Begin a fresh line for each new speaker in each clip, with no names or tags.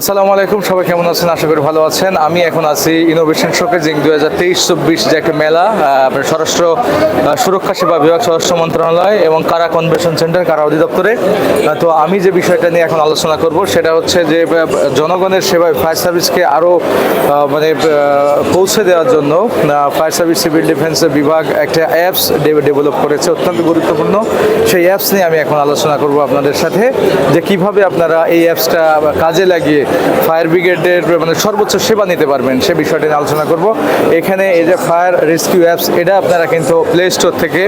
আসসালামু আলাইকুম, সবাই কেমন আছেন? আশা করি ভালো আছেন। আমি এখন আছি ইনোভেশন শোকেজিং দুই হাজার তেইশ, চব্বিশ যে একটা মেলা আপনার স্বরাষ্ট্র সুরক্ষা সেবা বিভাগ, স্বরাষ্ট্র মন্ত্রণালয় এবং কারা কনভেনশন সেন্টার, কারা অধিদপ্তরে। তো আমি যে বিষয়টা নিয়ে এখন আলোচনা করব, সেটা হচ্ছে যে জনগণের সেবায় ফায়ার সার্ভিসকে আরও মানে পৌঁছে দেওয়ার জন্য ফায়ার সার্ভিস, সিভিল ডিফেন্সের বিভাগ একটা অ্যাপস ডেভেলপ করেছে, অত্যন্ত গুরুত্বপূর্ণ। সেই অ্যাপস নিয়ে আমি এখন আলোচনা করব আপনাদের সাথে, যে কীভাবে আপনারা এই অ্যাপসটা কাজে লাগিয়ে ফায়ার ব্রিগেডের মানে সর্বোচ্চ সেবা নিতে পারবেন, সে বিষয়টি নিয়ে আলোচনা করব। এখানে এই যে ফায়ার রেস্কিউ অ্যাপস, এটা আপনারা কিন্তু প্লে স্টোর থেকে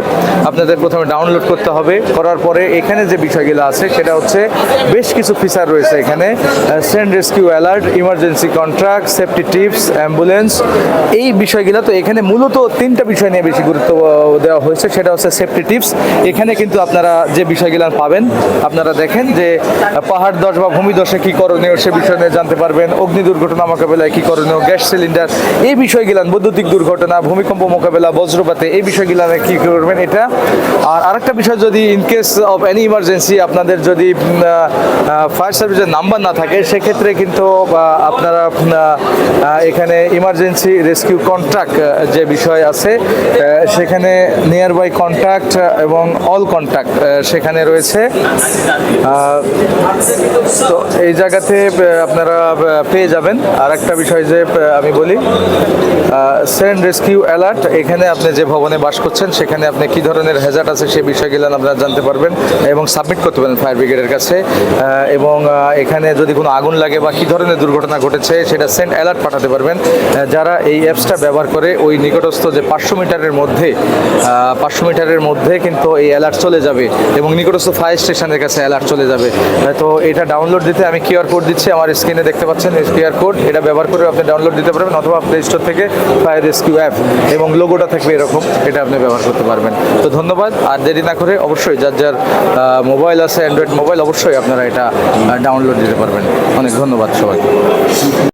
আপনাদের প্রথমে ডাউনলোড করতে হবে। করার পরে এখানে যে বিষয়গুলো আছে, সেটা হচ্ছে বেশ কিছু ফিচার রয়েছে এখানে। Send rescue alert emergency contract safety tips ambulance এই বিষয়গুলো তো এখানে মূলত তিনটা বিষয় নিয়ে বেশি গুরুত্ব দেওয়া হয়েছে। সেটা হচ্ছে সেফটি টিপস এখানে কিন্তু আপনারা যে বিষয়গুলো পাবেন, আপনারা দেখেন যে পাহাড় দশ বা ভূমিদশে কি করণীয় সে বিষয় জানতে পারবেন। অগ্নি দুর্ঘটনা মোকাবেলায় কি করণীয়? গ্যাস সিলিন্ডার, এই বিষয়গুলান বৈদ্যুতিক দুর্ঘটনা, ভূমিকম্প মোকাবেলা, বজ্রপাতে এই বিষয়গুলানে কি করবেন? এটা আর আরেকটা বিষয় যদি in case of any emergency আপনাদের যদি ফায়ার সার্ভিসের নাম্বার না থাকে, সেক্ষেত্রে কিন্তু আপনারা এখানে ইমার্জেন্সি রেস্কিউ কন্ট্রাক্ট যে বিষয় আছে সেখানে নিয়ার বাই কন্ট্যাক্ট এবং অল কন্ট্যাক্ট সেখানে রয়েছে। তো এই জায়গাতে আপনারা পেয়ে যাবেন। আর একটা বিষয় যে আমি বলি সেন্ড রেস্কিউ অ্যালার্ট। এখানে আপনি যে ভবনে বাস করছেন, সেখানে আপনি কি ধরনের হ্যাজার্ড আছে সেই বিষয়গুলো আপনারা জানতে পারবেন এবং সাবমিট করতে পারেন ফায়ার ব্রিগেডের কাছে। এবং এখানে যদি কোনো আগুন লাগে বা কি ধরনের দুর্ঘটনা ঘটেছে, সেটা সেন্ড অ্যালার্ট পাঠাতে পারবেন। যারা এই অ্যাপসটা ব্যবহার করে, ওই নিকটস্থ যে পাঁচশো মিটারের মধ্যে পাঁচশো মিটারের মধ্যে কিন্তু এই অ্যালার্ট চলে যাবে এবং নিকটস্থ ফায়ার স্টেশনের কাছে অ্যালার্ট চলে যাবে। তো এটা ডাউনলোড দিতে আমি কিউআর কোড দিচ্ছি, আমার স্ক্রিনে দেখতে পাচ্ছেন কিউআর কোড এটা ব্যবহার করে আপনি ডাউনলোড দিতে পারবেন অথবা প্লে স্টোর থেকে ফায়ার রেস্কিউ অ্যাপ এবং লোগোটা থাকবে এরকম, এটা আপনি ব্যবহার করতে পারবেন। তো ধন্যবাদ, আর দেরি না করে অবশ্যই যার যার মোবাইল আছে অ্যান্ড্রয়েড মোবাইল, অবশ্যই আপনারা এটা ডাউনলোড দিতে পারবেন। অনেক ধন্যবাদ সবাই